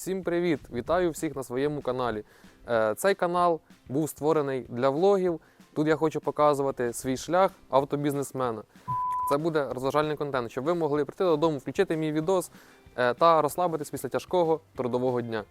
Всім привіт! Вітаю всіх на своєму каналі. Е, Цей канал був створений для влогів. Тут я хочу показувати свій шлях автобізнесмена. Це буде розважальний контент, щоб ви могли прийти додому, включити мій відос е, та розслабитись після тяжкого трудового дня.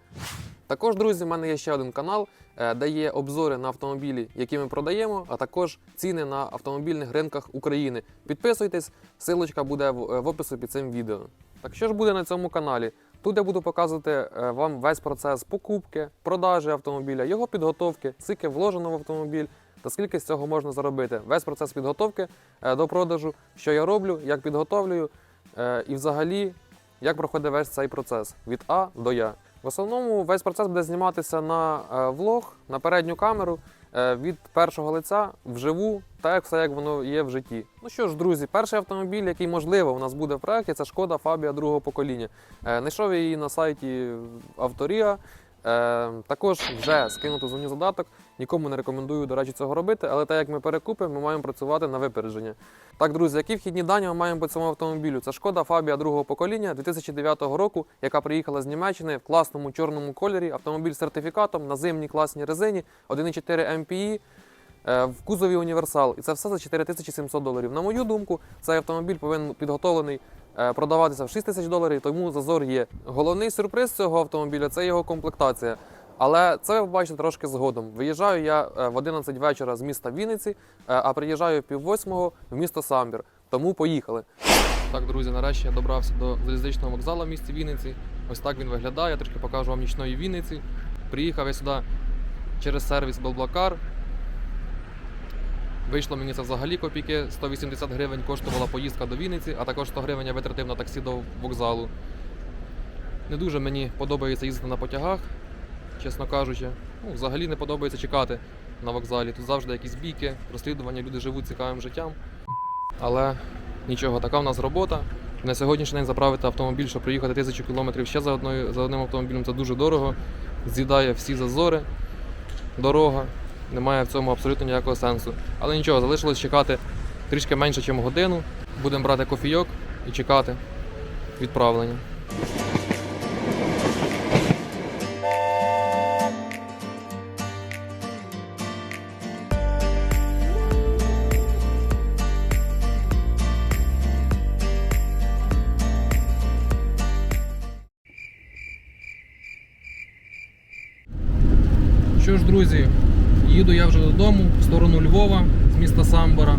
Також, друзі, в мене є ще один канал, е, де є обзори на автомобілі, які ми продаємо, а також ціни на автомобільних ринках України. Підписуйтесь, силочка буде в описі під цим відео. Так що ж буде на цьому каналі? Тут я буду показувати е, вам весь процес покупки, продажі автомобіля, його підготовки, скільки вложено в автомобіль та скільки з цього можна заробити. Весь процес підготовки е, до продажу, що я роблю, як підготовлюю, е, і взагалі як проходить весь цей процес від А до Я. В основному весь процес буде зніматися на влог, на передню камеру від першого лиця вживу, так все як воно є в житті. Ну що ж, друзі, перший автомобіль, який можливо у нас буде в проєкті, це шкода Фабія другого покоління. Е, Знайшов її на сайті Авторія. Е, також вже скинуто зоні задаток. Нікому не рекомендую, до речі, цього робити, але так як ми перекупимо, ми маємо працювати на випередження. Так, друзі, які вхідні дані ми маємо по цьому автомобілю? Це шкода Фабія другого покоління 2009 року, яка приїхала з Німеччини в класному чорному кольорі. Автомобіль з сертифікатом на зимній класній резині 1,4 MPI. е, В кузові універсал, і це все за 4700 доларів. На мою думку, цей автомобіль повинен підготовлений е, продаватися в 6 тисяч доларів, тому зазор є. Головний сюрприз цього автомобіля це його комплектація. Але це ви побачите трошки згодом. Виїжджаю я е, в 11 вечора з міста Вінниці, е, а приїжджаю пів восьмого в місто Самбір. Тому поїхали. Так, друзі, нарешті я добрався до залізничного вокзалу в місті Вінниці. Ось так він виглядає. Я трішки покажу вам нічної Вінниці. Приїхав я сюди через сервіс Блаблакар. Вийшло мені це взагалі копійки. 180 гривень коштувала поїздка до Вінниці, а також 100 гривень я витратив на таксі до вокзалу. Не дуже мені подобається їздити на потягах, чесно кажучи. Ну, взагалі не подобається чекати на вокзалі. Тут завжди якісь бійки, розслідування, люди живуть цікавим життям. Але нічого, така в нас робота. На сьогоднішній день заправити автомобіль, щоб проїхати тисячу кілометрів ще за, одною, за одним автомобілем, це дуже дорого. З'їдає всі зазори, дорога. Немає в цьому абсолютно ніякого сенсу. Але нічого, залишилось чекати трішки менше, ніж годину. Будемо брати кофійок і чекати відправлення. Друзі, їду я вже додому в сторону Львова з міста Самбора.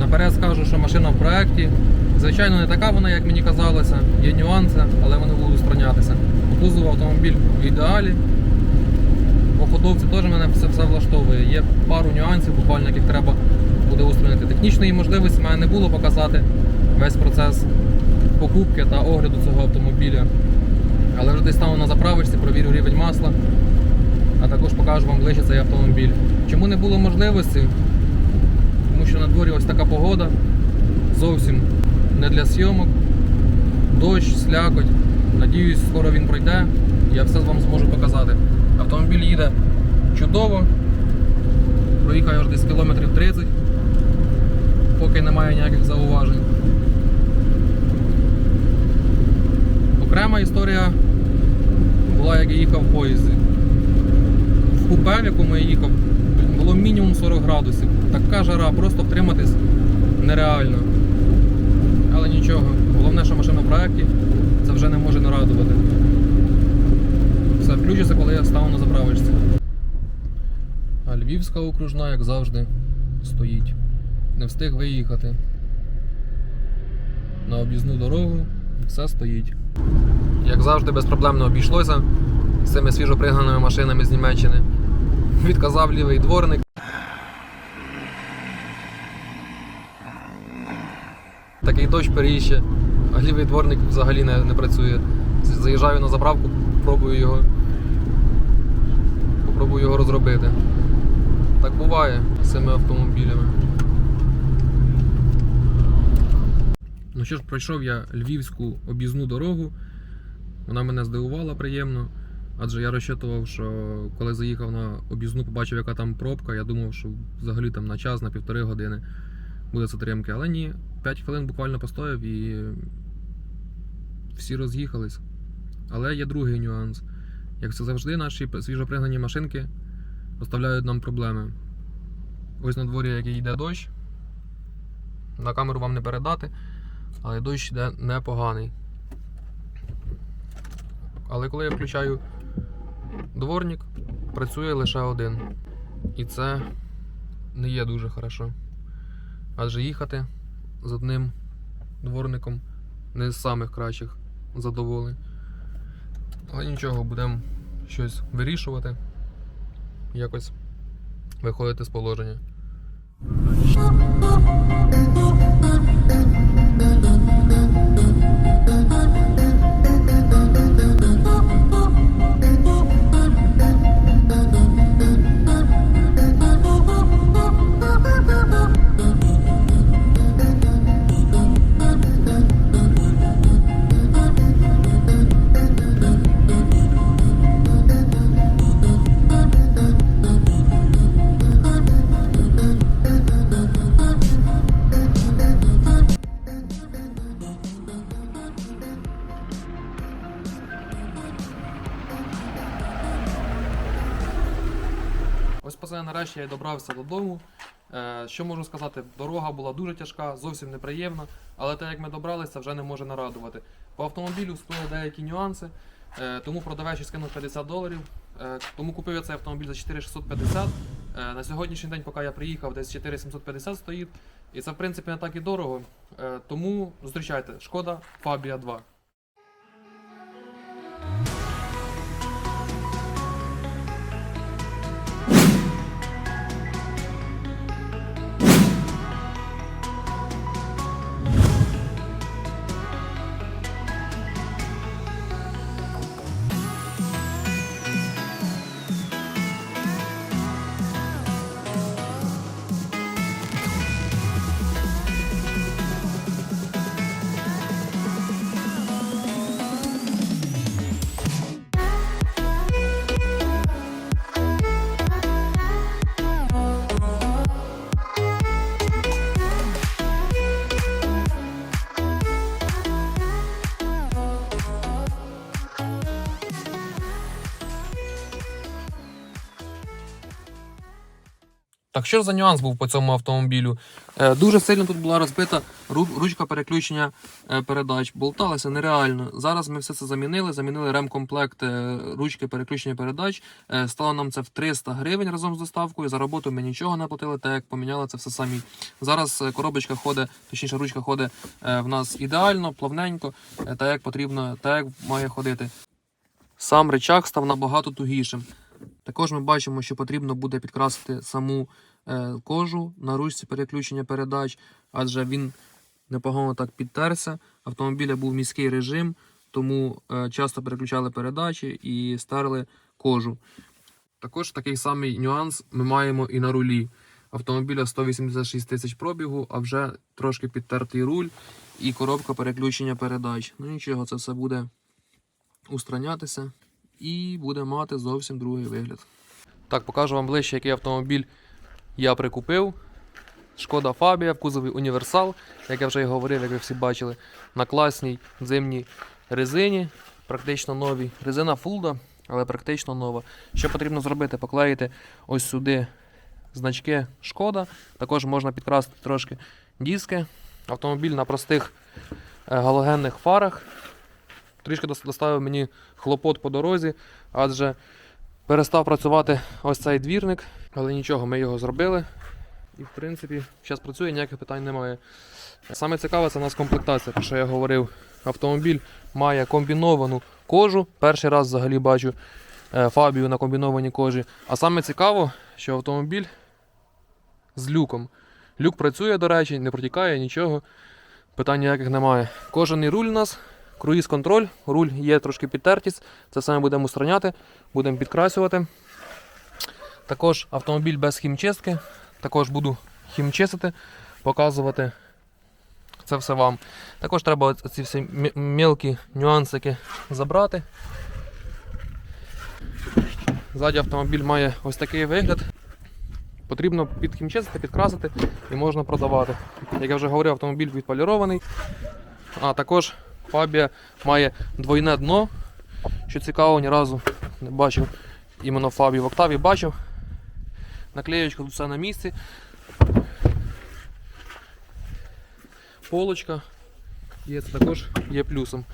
Наперед скажу, що машина в проєкті. Звичайно, не така вона, як мені казалося, є нюанси, але вони будуть устранятися. По кузову автомобіль в ідеалі. По ходовці теж мене все, все влаштовує. Є пару нюансів, буквально яких треба буде устранити. Технічної можливості в мене не було показати весь процес покупки та огляду цього автомобіля. Але вже десь стану на заправочці, провірю рівень масла а також покажу вам ближче цей автомобіль. Чому не було можливості? Тому що на дворі ось така погода, зовсім не для зйомок, дощ, слякоть. Надіюсь, скоро він пройде, я все вам зможу показати. Автомобіль їде чудово, проїхав аж десь кілометрів 30, поки немає ніяких зауважень. Окрема історія була, як я їхав в поїзді купе, в якому я їхав, було мінімум 40 градусів. Така жара, просто втриматись нереально. Але нічого, головне, що машина в проєкті, це вже не може не радувати. Все, включиться, коли я стану на заправочці. А Львівська окружна, як завжди, стоїть. Не встиг виїхати. На об'їзну дорогу все стоїть. Як завжди, безпроблемно обійшлося з цими свіжопригнаними машинами з Німеччини. Відказав лівий дворник. Такий дощ періще, а лівий дворник взагалі не, не працює. Заїжджаю на заправку, пробую його. Попробую його розробити. Так буває з цими автомобілями. Ну що ж, пройшов я львівську об'їзну дорогу. Вона мене здивувала приємно. Адже я розчитував, що коли заїхав на об'їзну, побачив, яка там пробка, я думав, що взагалі там на час, на півтори години буде затримки. Але ні, 5 хвилин буквально постояв і всі роз'їхались. Але є другий нюанс. Як це завжди, наші свіжопригнані машинки доставляють нам проблеми. Ось на дворі, який йде дощ. На камеру вам не передати, але дощ йде непоганий. Але коли я включаю дворник, працює лише один. І це не є дуже хорошо. Адже їхати з одним дворником не з самих кращих задоволень. Але нічого, будемо щось вирішувати, якось виходити з положення. Ось нарешті я добрався додому. Е, що можу сказати? Дорога була дуже тяжка, зовсім неприємна, але те, як ми добралися, вже не може нарадувати. По автомобілю всплили деякі нюанси, е, тому продавець скинув 50 доларів. Е, тому купив я цей автомобіль за 4650. Е, на сьогоднішній день, поки я приїхав, десь 4750 стоїть. І це в принципі не так і дорого. Тому зустрічайте, шкода Фабія 2. Так що ж за нюанс був по цьому автомобілю? Е, дуже сильно тут була розбита ручка переключення е, передач. Болталася нереально. Зараз ми все це замінили. Замінили ремкомплект е, ручки переключення передач. Стало нам це в 300 гривень разом з доставкою. За роботу ми нічого не платили, так як поміняли це все самі. Зараз коробочка ходить, точніше, ручка ходить в нас ідеально, плавненько, е, так як потрібно, так як має ходити. Сам речах став набагато тугішим. Також ми бачимо, що потрібно буде підкрасити саму е, кожу на ручці переключення передач, адже він непогано так підтерся. Автомобіля був міський режим, тому е, часто переключали передачі і стерли кожу. Також такий самий нюанс ми маємо і на рулі. Автомобіля 186 тисяч пробігу, а вже трошки підтертий руль і коробка переключення передач. Ну нічого, це все буде устранятися і буде мати зовсім другий вигляд. Так, покажу вам ближче, який автомобіль я прикупив. Шкода Фабія в кузові універсал, як я вже і говорив, як ви всі бачили, на класній зимній резині, практично новій. Резина Фулда, але практично нова. Що потрібно зробити? Поклеїти ось сюди значки Шкода. Також можна підкрасити трошки диски. Автомобіль на простих е, галогенних фарах. Трішки доставив мені хлопот по дорозі, адже перестав працювати ось цей двірник, але нічого, ми його зробили. І в принципі, зараз працює, ніяких питань немає. Саме цікаве це у нас комплектація, про що я говорив. Автомобіль має комбіновану кожу. Перший раз взагалі бачу е, фабію на комбінованій кожі. А саме цікаво, що автомобіль з люком. Люк працює, до речі, не протікає нічого. Питань ніяких немає. Кожаний руль у нас, круїз контроль, руль є трошки підтертість. Це саме будемо устраняти, будемо підкрасювати. Також автомобіль без хімчистки. Також буду хімчистити, показувати це все вам. Також треба ці всі мі- мілкі нюансики забрати. Ззаді автомобіль має ось такий вигляд. Потрібно підхімчистити, підкрасити і можна продавати. Як я вже говорив, автомобіль відполірований. А також Фабія має двойне дно, Що цікаво, ні разу не бачив іменно Фабі в Октаві бачив. Наклеєчка тут все на місці. Полочка. Є це також є плюсом.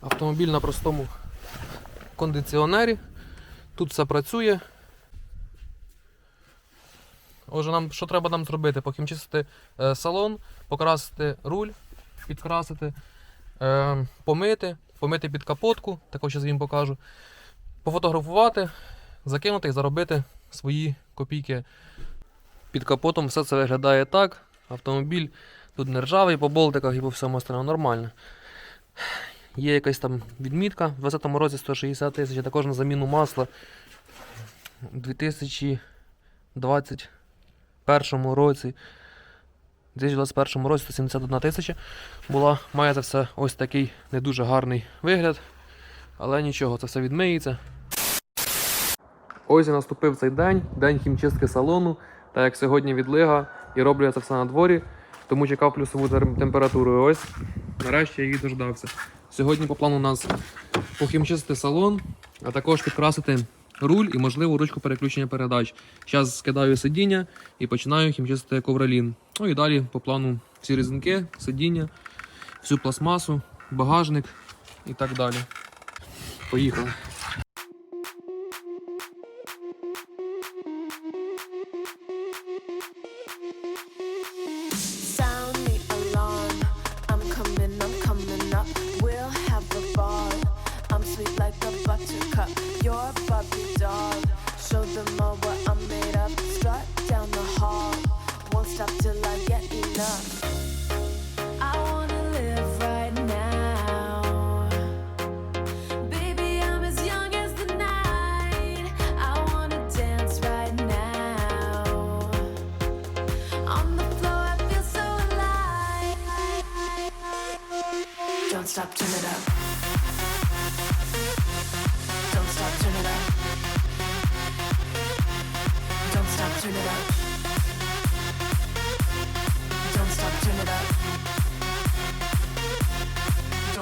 Автомобіль на простому кондиціонері. Тут все працює. Отже, нам що треба нам зробити? Покімчистити е, салон, покрасити руль, підкрасити, е, помити, помити під капотку, також зараз їм покажу. Пофотографувати, закинути і заробити свої копійки. Під капотом все це виглядає так. Автомобіль тут не ржавий, по болтиках і по всьому остальному нормально. Є якась там відмітка. В 20-му році 160 тисяч, також на заміну масла 2020 першому році. 2021 році 171 тисяча була, має це все ось такий не дуже гарний вигляд, але нічого, це все відмиється. Ось і наступив цей день, день хімчистки салону, так як сьогодні відлига і роблю я це все на дворі, тому чекав плюсову температуру. Ось, нарешті я її дождався. Сьогодні по плану у нас похімчистити салон, а також підкрасити руль і, можливо, ручку переключення передач. Зараз скидаю сидіння і починаю хімчистити ковролін. Ну і далі по плану всі різинки, сидіння, всю пластмасу, багажник і так далі. Поїхали. Like a buttercup. You're Barbie doll. Show them all what I'm made of. Strut down the hall. Won't stop till I get enough.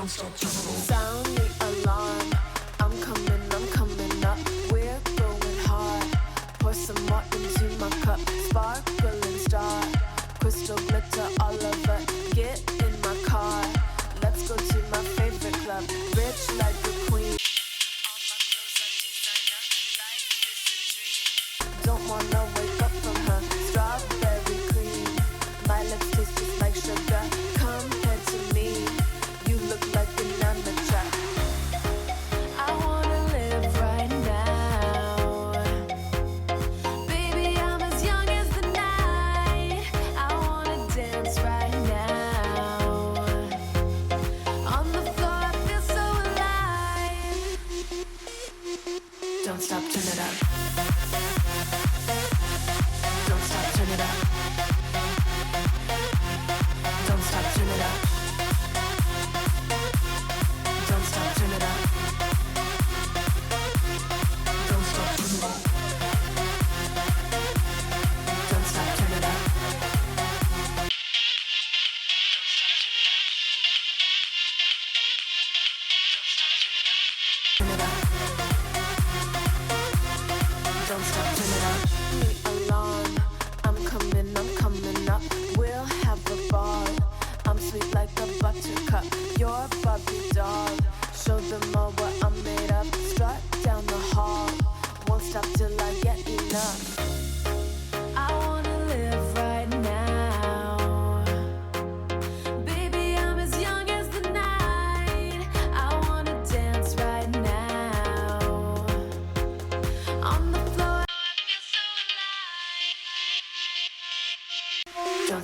Don't stop,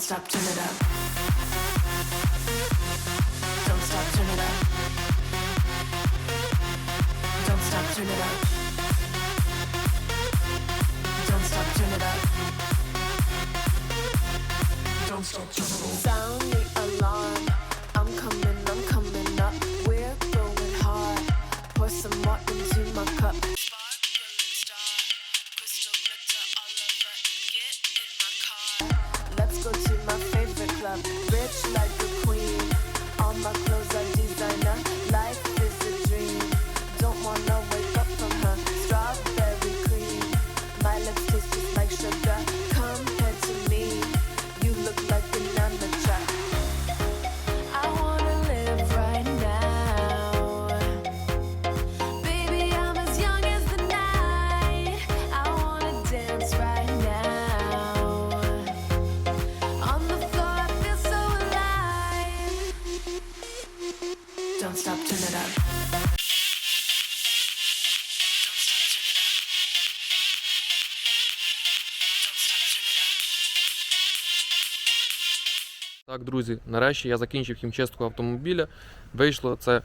stop, turn it up. Друзі, нарешті я закінчив хімчистку автомобіля. Вийшло це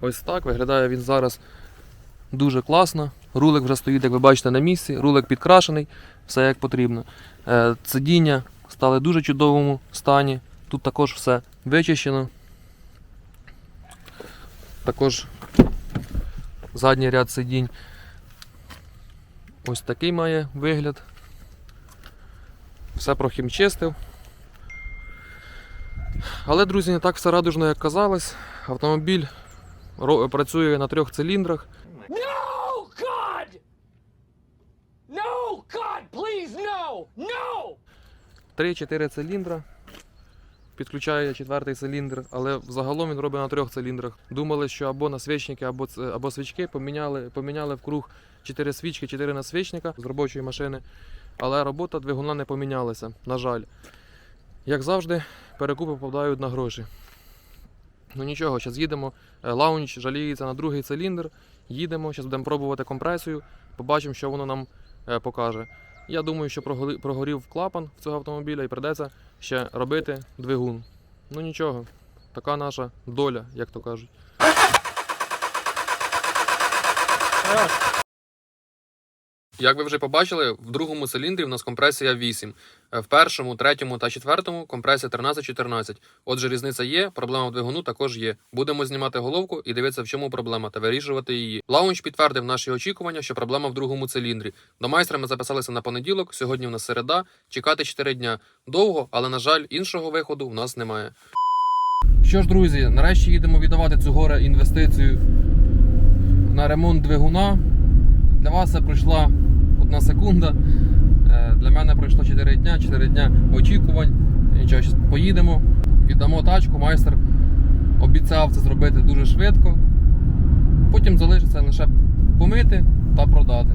ось так. Виглядає він зараз дуже класно. Рулик вже стоїть, як ви бачите, на місці, рулик підкрашений, все як потрібно. Е, Сидіння стали в дуже чудовому стані. Тут також все вичищено. Також задній ряд сидінь. Ось такий має вигляд. Все прохімчистив. Але, друзі, не так все радужно, як казалось. Автомобіль працює на трьох циліндрах. No, God! No, God, please, no! No! 3-4 циліндра. Підключає четвертий циліндр, але загалом він робить на трьох циліндрах. Думали, що або насвічники, або, або свічки поміняли, поміняли в круг 4 свічки, 4 насвічника з робочої машини. Але робота двигуна не помінялася, на жаль. Як завжди, перекупи попадають на гроші. Ну нічого, зараз їдемо. Е, Лаунч жаліється на другий циліндр. Їдемо, зараз будемо пробувати компресію, побачимо, що воно нам е, покаже. Я думаю, що прогорі- прогорів клапан в цього автомобіля і придеться ще робити двигун. Ну нічого, така наша доля, як то кажуть. Як ви вже побачили, в другому циліндрі в нас компресія 8. Е, В першому, третьому та четвертому компресія 13-14. Отже, різниця є, проблема в двигуну також є. Будемо знімати головку і дивитися, в чому проблема, та вирішувати її. Лаунч підтвердив наші очікування, що проблема в другому циліндрі. До майстра ми записалися на понеділок, сьогодні в нас середа. Чекати 4 дня. Довго, але на жаль, іншого виходу в нас немає. Що ж, друзі, нарешті їдемо віддавати цю горе інвестицію на ремонт двигуна. Для вас це пройшла одна секунда. Е, Для мене пройшло 4 дня, 4 дня очікувань. Нічого, щас поїдемо, віддамо тачку. Майстер обіцяв це зробити дуже швидко. Потім залишиться лише помити та продати.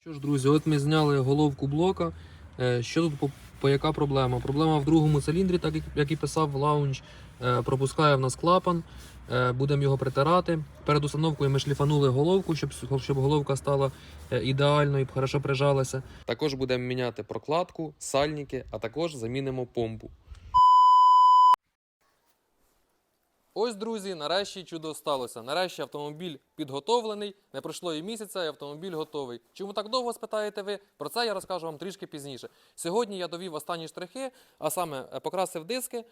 Що ж, друзі, от ми зняли головку блока. Е, Що тут по, яка проблема? Проблема в другому циліндрі, так як, і писав лаунч, е, пропускає в нас клапан. Е, Будемо його притирати. Перед установкою ми шліфанули головку, щоб, щоб головка стала е, ідеальною і хорошо прижалася. Також будемо міняти прокладку, сальники, а також замінимо помпу. Ось, друзі, нарешті чудо сталося. Нарешті автомобіль підготовлений. Не пройшло і місяця, і автомобіль готовий. Чому так довго спитаєте ви? Про це я розкажу вам трішки пізніше. Сьогодні я довів останні штрихи, а саме е, покрасив диски,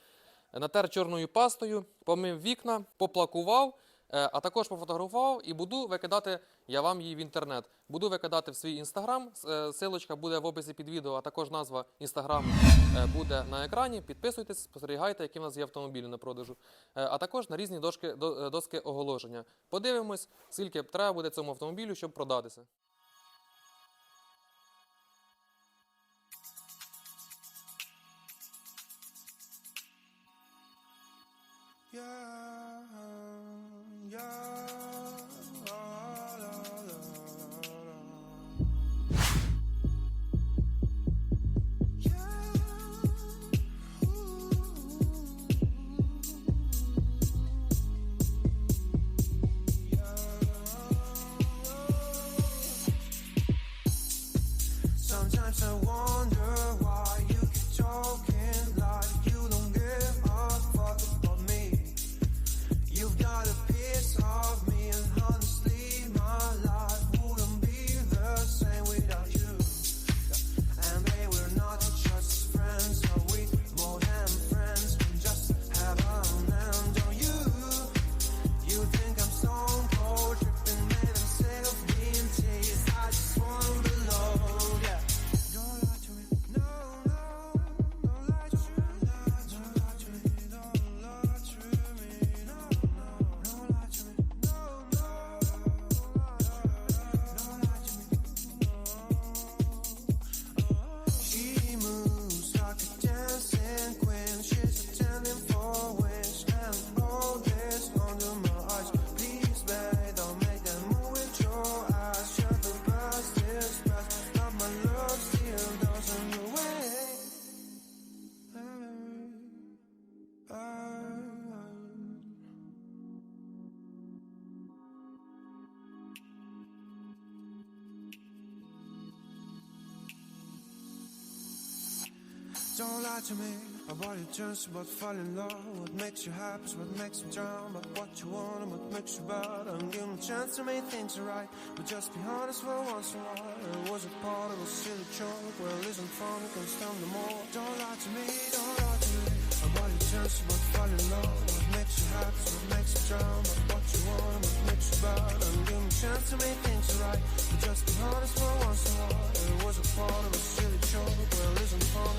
е, натер чорною пастою, помив вікна, поплакував, а також пофотографував і буду викидати я вам її в інтернет. Буду викидати в свій інстаграм. Е, Силочка буде в описі під відео, а також назва інстаграму е, буде на екрані. Підписуйтесь, спостерігайте, які в нас є автомобілі на продажу. Е, а також на різні дошки, е, доски оголошення. Подивимось, скільки треба буде цьому автомобілю, щоб продатися. lie to me. About your chance about falling in love. What makes you happy what makes you drown About what you want and what makes you bad. I'm giving a chance to make things right. But just be honest for once in a while It was a part of a silly joke. Well, isn't fun, it comes down no more. Don't lie to me, don't lie to me. About your chance about falling in love. What makes you happy what makes you drown About what you want and what makes you bad. I'm giving a chance to make things right. But just be honest for once in a while It was a part of a silly joke. Well, isn't fun,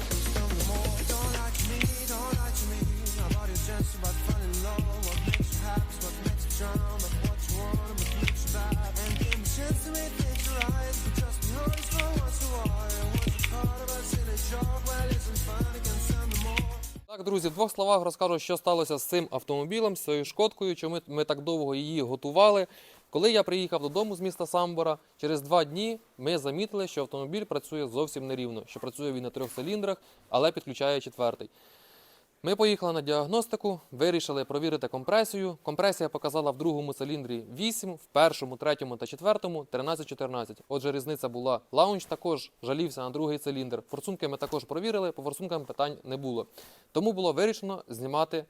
Так, друзі, в двох словах розкажу, що сталося з цим автомобілем, з цією шкодкою, чому ми, так довго її готували. Коли я приїхав додому з міста Самбора, через два дні ми замітили, що автомобіль працює зовсім нерівно, що працює він на трьох циліндрах, але підключає четвертий. Ми поїхали на діагностику, вирішили провірити компресію. Компресія показала в другому циліндрі 8, в першому, третьому та четвертому 13-14. Отже, різниця була. Лаунч також жалівся на другий циліндр. Форсунки ми також провірили, по форсункам питань не було. Тому було вирішено знімати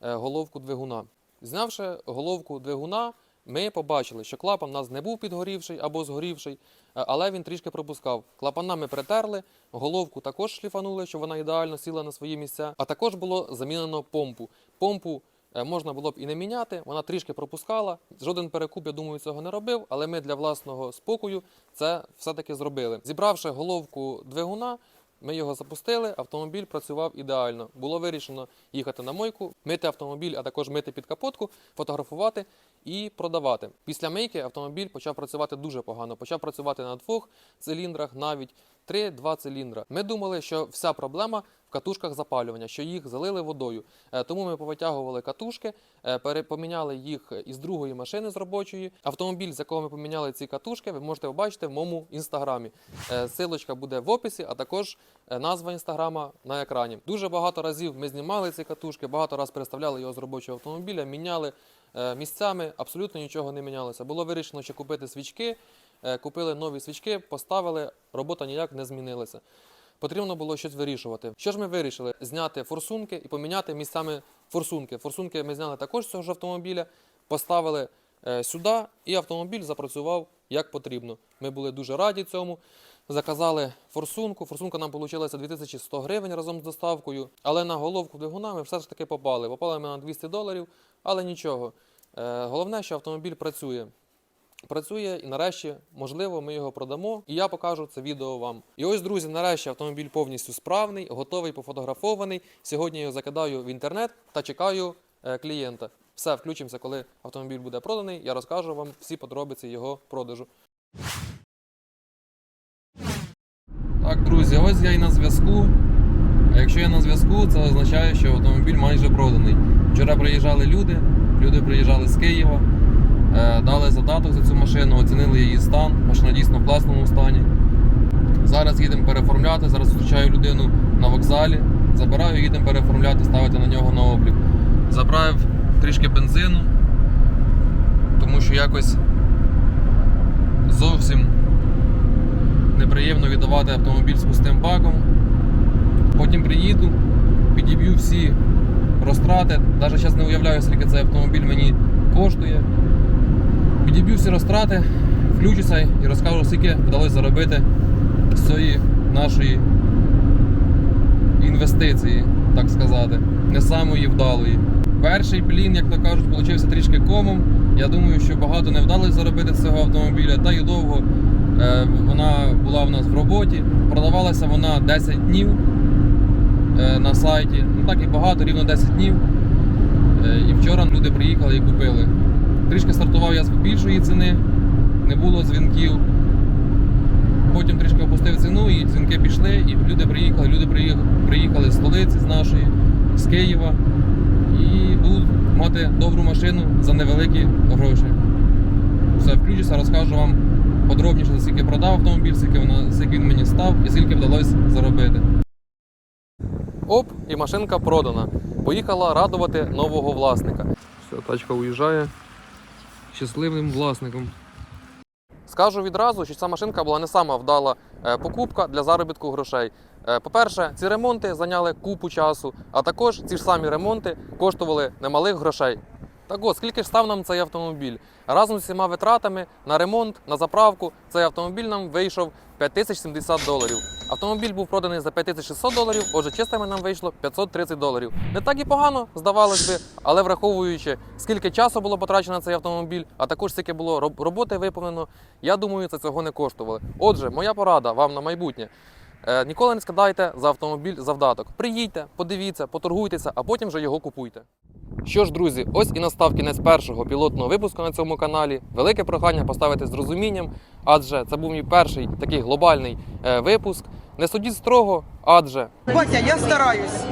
е, головку двигуна. Знявши головку двигуна, ми побачили, що клапан у нас не був підгорівший або згорівший, е, але він трішки пропускав. Клапана ми притерли, головку також шліфанули, щоб вона ідеально сіла на свої місця. А також було замінено помпу. Помпу е, можна було б і не міняти, вона трішки пропускала. Жоден перекуп, я думаю, цього не робив, але ми для власного спокою це все-таки зробили. Зібравши головку двигуна, ми його запустили, автомобіль працював ідеально. Було вирішено їхати на мойку, мити автомобіль, а також мити під капотку, фотографувати і продавати. Після мийки автомобіль почав працювати дуже погано. Почав працювати на двох циліндрах, навіть 3-2 циліндра. Ми думали, що вся проблема катушках запалювання, що їх залили водою. Е, Тому ми повитягували катушки, е, поміняли їх із другої машини з робочої. Автомобіль, з якого ми поміняли ці катушки, ви можете побачити в моєму інстаграмі. Е, Силочка буде в описі, а також назва інстаграма на екрані. Дуже багато разів ми знімали ці катушки, багато разів переставляли його з робочого автомобіля, міняли місцями, абсолютно нічого не мінялося. Було вирішено ще купити свічки. Купили нові свічки, поставили, робота ніяк не змінилася. Потрібно було щось вирішувати. Що ж ми вирішили? Зняти форсунки і поміняти місцями форсунки. Форсунки ми зняли також з цього ж автомобіля, поставили е, сюди, і автомобіль запрацював як потрібно. Ми були дуже раді цьому. Заказали форсунку. Форсунка нам вийшла 2100 гривень разом з доставкою. Але на головку двигуна ми все ж таки попали. Попали ми на 200 доларів, але нічого. Е, Головне, що автомобіль працює працює і нарешті, можливо, ми його продамо, і я покажу це відео вам. І ось, друзі, нарешті автомобіль повністю справний, готовий, пофотографований. Сьогодні я його закидаю в інтернет та чекаю е, клієнта. Все, включимося, коли автомобіль буде проданий. Я розкажу вам всі подробиці його продажу. Так, друзі, ось я і на зв'язку. А якщо я на зв'язку, це означає, що автомобіль майже проданий. Вчора приїжджали люди, люди приїжджали з Києва. Е, дали задаток за цю машину, оцінили її стан. Машина дійсно в класному стані. Зараз їдемо переформляти. Зараз зустрічаю людину на вокзалі. Забираю, їдемо переформляти, ставити на нього на облік. Заправив трішки бензину, тому що якось зовсім неприємно віддавати автомобіль з пустим баком. Потім приїду, підіб'ю всі розтрати. Навіть зараз не уявляю, скільки цей автомобіль мені коштує. Підіб'ю всі розтрати, включуся і розкажу, скільки вдалося заробити з цієї нашої інвестиції, так сказати, не самої вдалої. Перший блін, як то кажуть, получився трішки комом. Я думаю, що багато не вдалося заробити з цього автомобіля, та й довго е, вона була в нас в роботі. Продавалася вона 10 днів е, на сайті. Ну так і багато, рівно 10 днів. Е, і вчора люди приїхали і купили. Трішки стартував я з більшої ціни, не було дзвінків. Потім трішки опустив ціну і дзвінки пішли, і люди приїхали. Люди приїхали, з столиці, з нашої, з Києва. І будуть мати добру машину за невеликі гроші. Все, включуся, розкажу вам подробніше, скільки продав автомобіль, скільки, вона, скільки він мені став і скільки вдалося заробити. Оп, і машинка продана. Поїхала радувати нового власника. Все, тачка уїжджає щасливим власником. Скажу відразу, що ця машинка була не сама вдала е, покупка для заробітку грошей. Е, По-перше, ці ремонти зайняли купу часу, а також ці ж самі ремонти коштували немалих грошей. Так от, скільки ж став нам цей автомобіль? Разом з усіма витратами на ремонт, на заправку, цей автомобіль нам вийшов 5070 доларів. Автомобіль був проданий за 5600 доларів, отже, чистими нам вийшло 530 доларів. Не так і погано, здавалось би, але враховуючи, скільки часу було потрачено на цей автомобіль, а також скільки було роботи виповнено, я думаю, це цього не коштувало. Отже, моя порада вам на майбутнє. Е, Ніколи не складайте за автомобіль завдаток. Приїдьте, подивіться, поторгуйтеся, а потім вже його купуйте. Що ж, друзі, ось і настав кінець першого пілотного випуску на цьому каналі. Велике прохання поставити з розумінням, адже це був мій перший такий глобальний е, випуск. Не судіть строго, адже Батя, я стараюсь.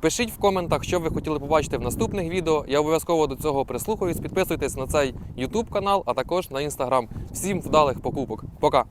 Пишіть в коментах, що ви хотіли побачити в наступних відео. Я обов'язково до цього прислухаюсь. Підписуйтесь на цей YouTube канал, а також на Instagram. Всім вдалих покупок. Пока!